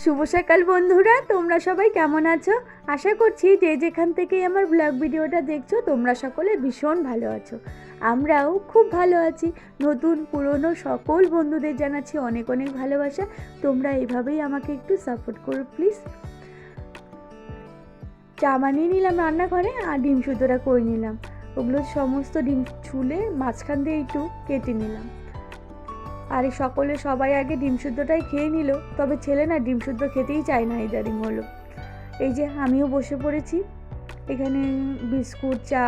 শুভ সকাল বন্ধুরা, তোমরা সবাই কেমন আছো? আশা করছি যে যেখান থেকেই আমার ব্লগ ভিডিওটা দেখছ, তোমরা সকলে ভীষণ ভালো আছো। আমরাও খুব ভালো আছি। নতুন, পুরনো সকল বন্ধুদের জানাচ্ছি অনেক অনেক ভালোবাসা। তোমরা এভাবেই আমাকে একটু সাপোর্ট করো প্লিজ চা বানিয়ে নিলাম রান্নাঘরে আর ডিম সুতোটা করে নিলাম। ওগুলো সমস্ত ডিম ছুলে মাঝখান দিয়ে একটু কেটে নিলাম। আর এই সকলে সবাই আগে ডিম শুদ্ধটাই খেয়ে নিল, তবে ছেলে না ডিম শুদ্ধ খেতেই চায় না ইদারিং হলো। এই যে আমিও বসে পড়েছি, এখানে বিস্কুট, চা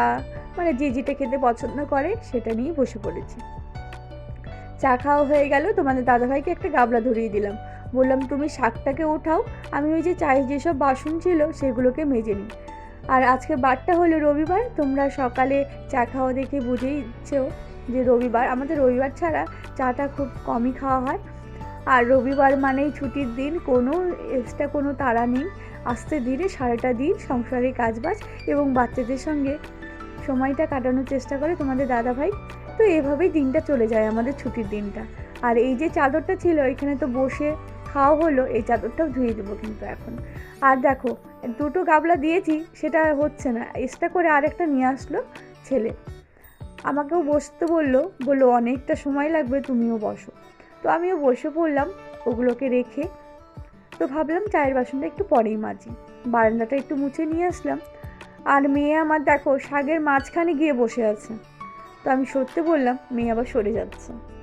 মানে যে যেটা খেতে পছন্দ করে সেটা নিয়ে বসে পড়েছি। চা খাওয়া হয়ে গেল, তোমাদের দাদাভাইকে একটা গাবলা ধরিয়ে দিলাম। বললাম, তুমি শাকটাকে ওঠাও, আমি ওই যে চায়ের যেসব বাসন ছিল সেগুলোকে মেজে নিই। আর আজকে বারটা হলো রবিবার, তোমরা সকালে চা খাওয়া দেখে বুঝেইছো যে রবিবার, আমাদের রবিবার ছাড়া চাটা খুব কমই খাওয়া হয়। আর রবিবার মানেই ছুটির দিন, কোনো এক্সট্রা কোনো তাড়া নেই। আস্তে ধীরে সারাটা দিন সংসারের কাজবাজ এবং বাচ্চাদের সঙ্গে সময়টা কাটানোর চেষ্টা করে তোমাদের দাদাভাই। তো এভাবেই দিনটা চলে যায় আমাদের ছুটির দিনটা। আর এই যে চাদরটা ছিল, এখানে তো বসে খাওয়া হলো, এই চাদরটাও ধুয়ে দেবো কিন্তু এখন। আর দেখো, দুটো গাবলা দিয়েছি, সেটা হচ্ছে না। এক্সট্রা করে আরেকটা নিয়ে আসলো ছেলে। আমাকেও বসতে বলল বলল, অনেকটা সময় লাগবে, তুমিও বসো। তো আমিও বসে পড়লাম, ওগুলোকে রেখে। তো ভাবলাম চায়ের বাসনটা একটু পরেই মাজি। বারান্দাটা একটু মুছে নিয়ে আসলাম। আর মেয়ে আমার, দেখো, শাগের মাঝখানে গিয়ে বসে আছে। তো আমি সত্যি বললাম, মেয়ে আবার সরে যাচ্ছে।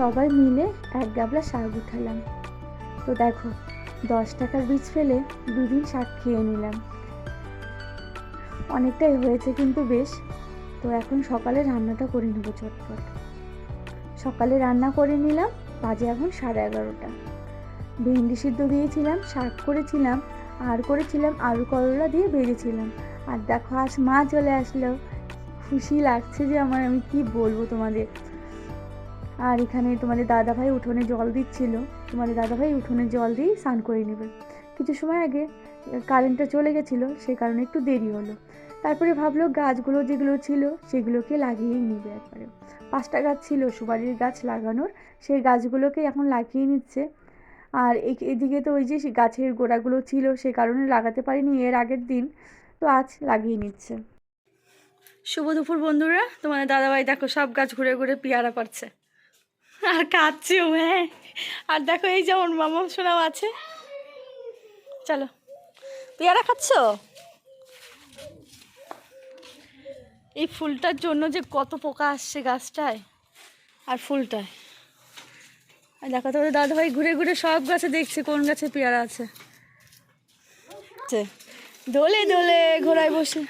সবাই মিলে এক গাবলা শাক উঠালাম। তো দেখো, দশ টাকার বীজ ফেলে দুদিন শাক খেয়ে নিলাম। অনেকটাই হয়েছে কিন্তু বেশ। তো এখন সকালে রান্নাটা করে নেব চটপট। সকালে রান্না করে নিলাম, বাজে এখন সাড়ে এগারোটা। ভেন্ডি সিদ্ধ দিয়েছিলাম, শাক করেছিলাম, আর করেছিলাম আলু করলা দিয়ে ভেজেছিলাম। আর দেখো, আজ মা চলে আসলো। খুশি লাগছে যে আমার, আমি কি বলব তোমাদের? আর এখানে তোমাদের দাদাভাই উঠোনে জল দিচ্ছিল। তোমাদের দাদাভাই উঠোনে জল দিয়েই স্নান করে নেবে। কিছু সময় আগে কারেন্টটা চলে গেছিল, সেই কারণে একটু দেরি হলো। তারপরে ভাবলো গাছগুলো যেগুলো ছিল, সেগুলোকে লাগিয়েই নিবে একবারে। পাঁচটা গাছ ছিল, সুপারির গাছ লাগানোর। সেই গাছগুলোকে এখন লাগিয়ে নিচ্ছে। আর এদিকে তো ওই যে গাছের গোড়াগুলো ছিল, সে কারণে লাগাতে পারিনি। এর আগের দিন তো আজ লাগিয়ে নিচ্ছে। শুভ দুপুর বন্ধুরা। তোমাদের দাদাভাই দেখো সব গাছ ঘুরে ঘুরে পেয়ারা পারছে আর কাঁদছেও হ্যাঁ। আর দেখো, এই যেমন মামা শোনাও আছে। চলো। পেয়ারা খাচ্ছ? এই ফুলটার জন্য যে কত পোকা আসছে গাছটায়। আর ফুলটায়। আর দেখো, তোমাদের দাদাভাই ঘুরে ঘুরে সব গাছে দেখছে কোন গাছে পেয়ারা আছে। দোলে দোলে ঘোড়ায় বসে।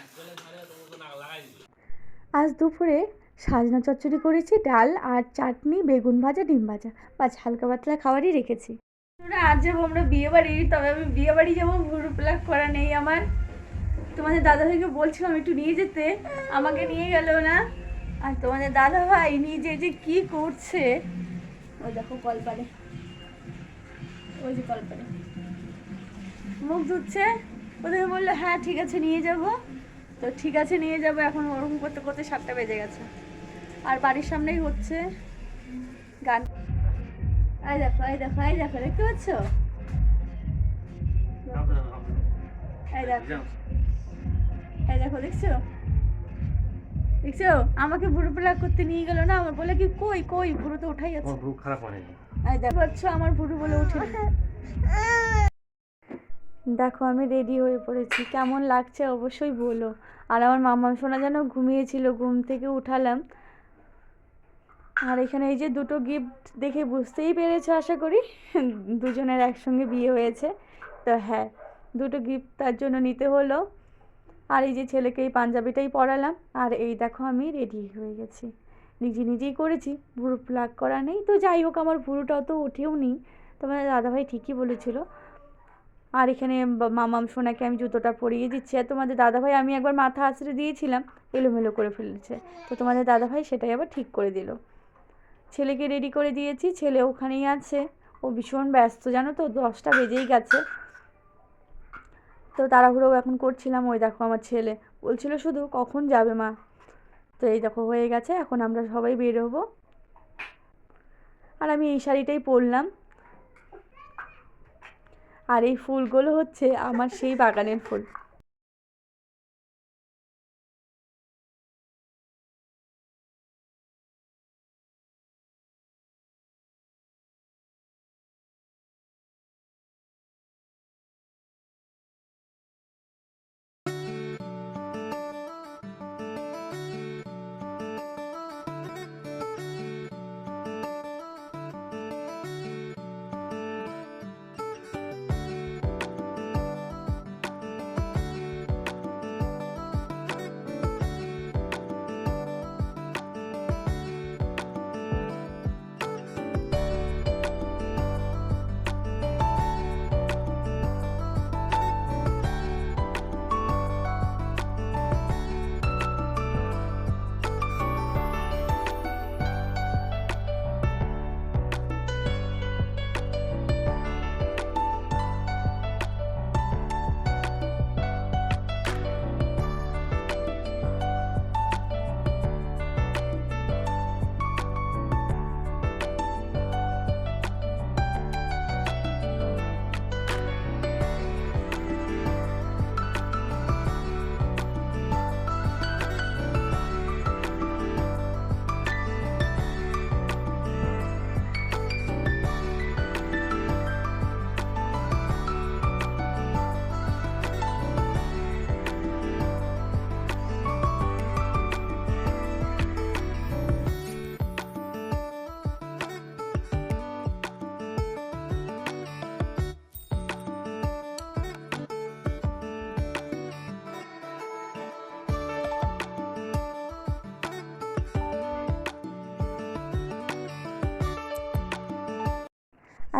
আজ দুপুরে সাজনা চচ্চড়ি করেছি, ডাল আর চাটনি, বেগুন ভাজা, ডিম ভাজা। বাস, হালকা পাতলা খাবারই রেখেছি। আজ যাব আমরা বিয়ে বাড়ি তবে আমি বিয়ে বাড়ি যাব ভুরু প্লাক করা নেই আমার। তোমাদের দাদা ভাইকে বলছিলাম একটু নিয়ে যেতে, আমাকে নিয়ে গেল না। আর তোমাদের দাদা ভাই নিজে যে কি করছে ওই দেখো কলপারে। ওই যে কলপারে। মুখ ধুচ্ছে ওদের বলল হ্যাঁ ঠিক আছে, নিয়ে যাব। তো ঠিক আছে, নিয়ে যাব, এখন ওরকম করতে করতে সাতটা বেজে গেছে। আর বাড়ির সামনেই হচ্ছে গান। এই দেখো এই দেখো এই দেখো দেখতে পাচ্ছ? এই দেখো। এই দেখো দেখছ? দেখছ? আমাকে বুড়ো প্লাগ করতে নিয়ে গেল না? আমার বলে কি কই কই? বুড়ো তো উঠাই আছে। আমার গ্রুপ খারাপ হয়নি। এই দেখো পাচ্ছ? আমার বুড়ো বলে উঠে দেখো আমি রেডি হয়ে পড়েছি। কেমন লাগছে অবশ্যই বলো। আর আমার মামা সোনা যেন ঘুমিয়েছিল ঘুম থেকে উঠালাম। আর এখানে এই যে দুটো গিফট দেখে বুঝতেই পেরেছ আশা করি। দুজনের একসঙ্গে বিয়ে হয়েছে। তো হ্যাঁ দুটো গিফট তার জন্য নিতে হলো। আর এই যে ছেলেকে এই পাঞ্জাবিটাই পরালাম। আর এই দেখো আমি রেডি হয়ে গেছি। নিজে নিজেই করেছি, ভুরু প্লাগ করা নেই। তো যাই হোক, আমার ভুরুটা অত ওঠেও নি তোমার দাদাভাই ঠিকই বলেছিল। আর এখানে মামাম সোনাকে আমি জুতোটা পরিয়ে দিচ্ছি। আর তোমাদের দাদাভাই, আমি একবার মাথা আছড়ে দিয়েছিলাম, এলোমেলো করে ফেলেছে। তো তোমাদের দাদাভাই সেটাই আবার ঠিক করে দিল। ছেলেকে রেডি করে দিয়েছি, ছেলে ওখানেই আছে। ও ভীষণ ব্যস্ত, জানো তো, দশটা বেজেই গেছে। তো তাড়াহুড়ো এখন করছিলাম, ওই দেখো আমার ছেলে। বলছিল শুধু কখন যাবে মা? তো এই দেখো হয়ে গেছে, এখন আমরা সবাই বের হব আর আমি এই শাড়িটাই পরলাম। আর এই ফুলগুলো হচ্ছে আমার সেই বাগানের ফুল।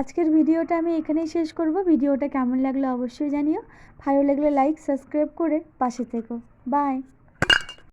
আজকের ভিডিওটা আমি এখানেই শেষ করব। ভিডিওটা কেমন লাগল অবশ্যই জানিও। ভালো লাগলে লাইক সাবস্ক্রাইব করে পাশে থেকো। বাই